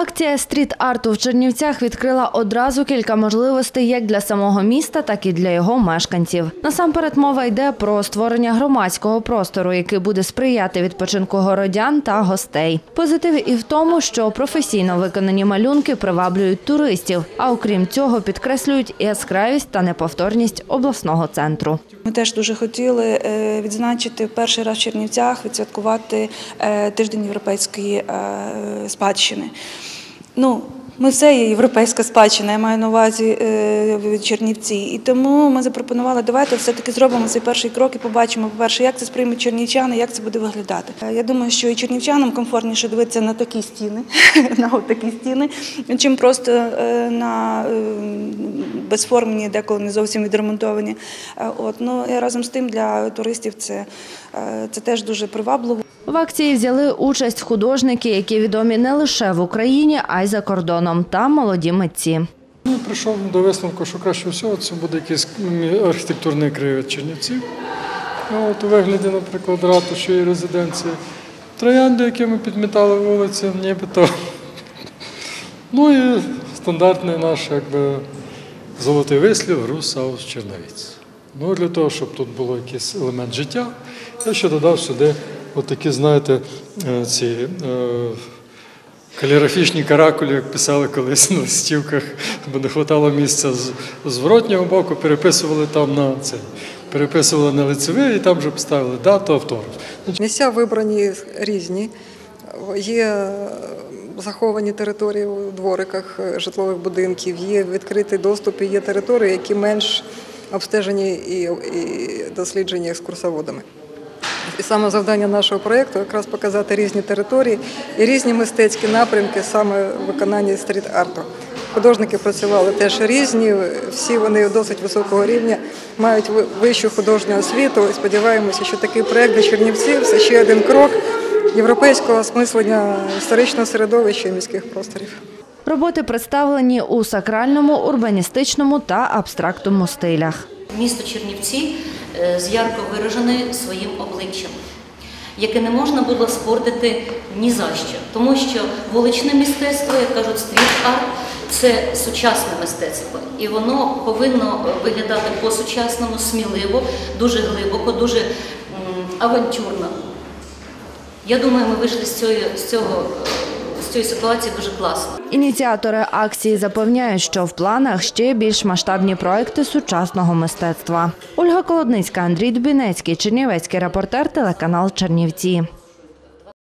Акція стріт-арту в Чернівцях відкрила одразу кілька можливостей як для самого міста, так і для його мешканців. Насамперед мова йде про створення громадського простору, який буде сприяти відпочинку городян та гостей. Позитив і в тому, що професійно виконані малюнки приваблюють туристів, а окрім цього підкреслюють і яскравість та неповторність обласного центру. Ми теж дуже хотіли е, відзначити перший раз в Чернівцях, відсвяткувати е, тиждень європейської е, спадщини. Ну, ми все є європейська спадщина, я маю на увазі е, Чернівці. І тому ми запропонували, давайте все-таки зробимо цей перший крок і побачимо, по-перше, як це сприймуть чернівчани, як це буде виглядати. Е, Я думаю, що і чернівчанам комфортніше дивитися на такі стіни, на такі стіни, чим просто е, на е, безформені, деколи не зовсім відремонтовані. Е, От, ну, і разом з тим для туристів це, е, це теж дуже привабливо. В акції взяли участь художники, які відомі не лише в Україні, а й за кордоном, та молоді митці. Ну, і прийшов до висновку, що краще всього це буде якийсь архітектурний краєвид Чернівців. Ну, От у вигляді, наприклад, ратуші і резиденції. Троянди, які ми підмітали вулиці, нібито. Ну і стандартний наш якби, золотий вислів Груз Саус Черновіць. Ну, для того, щоб тут було якийсь елемент життя, я ще додав сюди от такі, знаєте, е, ці. е, Каліграфічні каракулі, як писали колись на листівках, бо не вистачало місця з зворотнього боку, переписували там на це, переписували на лицевий і там вже поставили дату, автограф. Місця вибрані різні. Є заховані території у двориках е, житлових будинків, є відкритий доступ, і є території, які менш обстежені і досліджені екскурсоводами. І саме завдання нашого проєкту якраз показати різні території і різні мистецькі напрямки саме в виконанні стріт-арту. Художники працювали теж різні, всі вони досить високого рівня, мають вищу художню освіту. І сподіваємося, що такий проєкт для Чернівців це ще один крок європейського осмислення історичного середовища і міських просторів. Роботи представлені у сакральному, урбаністичному та абстрактному стилях. Місто Чернівці з ярко виражене своїм обличчям, яке не можна було спортити ні за що, тому що вуличне мистецтво, як кажуть, стріт-арт це сучасне мистецтво, і воно повинно виглядати по-сучасному, сміливо, дуже глибоко, дуже авантюрно. Я думаю, ми вийшли з цього, з цього е, з цієї ситуації дуже класно. Ініціатори акції запевняють, що в планах ще більш масштабні проекти сучасного мистецтва. Ольга Колодницька, Андрій Дубінецький, Чернівецький репортер, телеканал Чернівці.